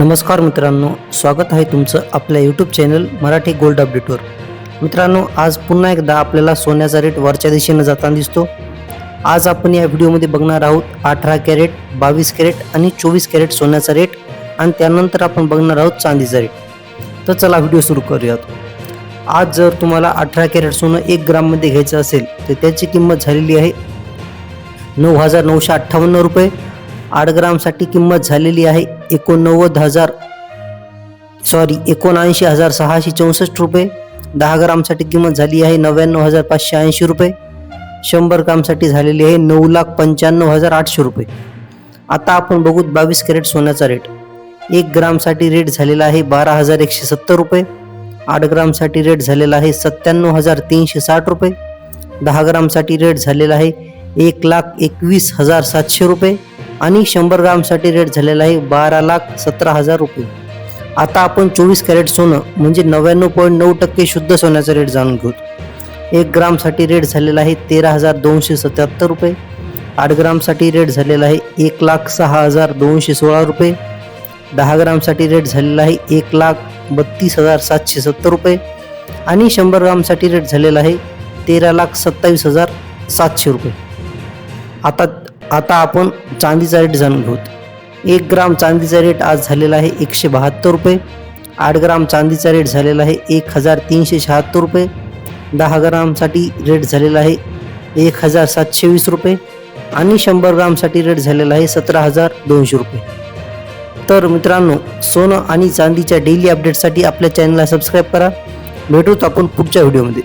नमस्कार मित्रांनो स्वागत आहे तुमचं आपल्या यूट्यूब चॅनल मराठी गोल्ड अपडेटवर मित्रांनो आज पुन्हा एकदा आपल्याला सोन्याचा रेट वरच्या दिशेनं जाताना दिसतो. आज आपण या व्हिडिओमध्ये बघणार आहोत अठरा कॅरेट बावीस कॅरेट आणि चोवीस कॅरेट सोन्याचा रेट आणि त्यानंतर आपण बघणार आहोत चांदीचा रेट तर चला व्हिडिओ सुरू करूयात. आज जर तुम्हाला अठरा कॅरेट सोनं एक ग्राममध्ये घ्यायचं असेल तर त्याची किंमत झालेली आहे नऊ हजार नऊशे अठ्ठावन्न रुपये. आठ ग्रामसाठी किंमत झालेली आहे एकोणनव्वद हजार सॉरी एकोणऐंशी हजार सहाशे चौसष्ट रुपये. दहा ग्रामसाठी किंमत झाली आहे नव्याण्णव हजार पाचशे ऐंशी रुपये. शंभर ग्रामसाठी झालेली आहे नऊ लाख पंच्याण्णव हजार आठशे रुपये. आता आपण बघू बावीस कॅरेट सोन्याचा रेट एक ग्रामसाठी रेट झालेला आहे बारा हजार एकशे सत्तर रुपये. आठ ग्रामसाठी रेट झालेला आहे सत्त्याण्णव हजार तीनशे साठ रुपये. दहा ग्रामसाठी रेट झालेला आहे एक लाख एकवीस हजार सातशे रुपये. आणि शंभर ग्रामसाठी रेट झालेला आहे बारा लाख सतरा हजार रुपये. आता आपण चोवीस कॅरेट सोनं म्हणजे नव्याण्णव पॉईंट नऊ टक्के शुद्ध सोन्याचा रेट जाणून घेऊ. एक ग्रामसाठी रेट झालेला आहे तेरा हजार दोनशे सत्याहत्तर रुपये. आठ ग्रामसाठी रेट झालेला आहे एक लाख सहा हजार दोनशे सोळा रुपये. दहा ग्रामसाठी रेट झालेला आहे एक लाख बत्तीस हजार सातशे सत्तर रुपये. आणि शंभर ग्रामसाठी रेट झालेला आहे तेरा लाख सत्तावीस हजार सातशे रुपये. आता आता आपण चांदीचा रेट जाणून घेऊत. एक ग्राम चांदीचा रेट आज झालेला आहे एकशे बहात्तर रुपये. आठ ग्राम चांदीचा रेट झालेला आहे एक हजार तीनशे शहात्तर रुपये. दहा ग्रामसाठी रेट झालेला आहे एक हजार सातशे वीस रुपये. आणि शंभर ग्रामसाठी रेट झालेला आहे सतरा हजार दोनशे रुपये. तर मित्रांनो सोनं आणि चांदीच्या डेली अपडेटसाठी आपल्या चॅनलला सबस्क्राईब करा. भेटूत आपण पुढच्या व्हिडिओमध्ये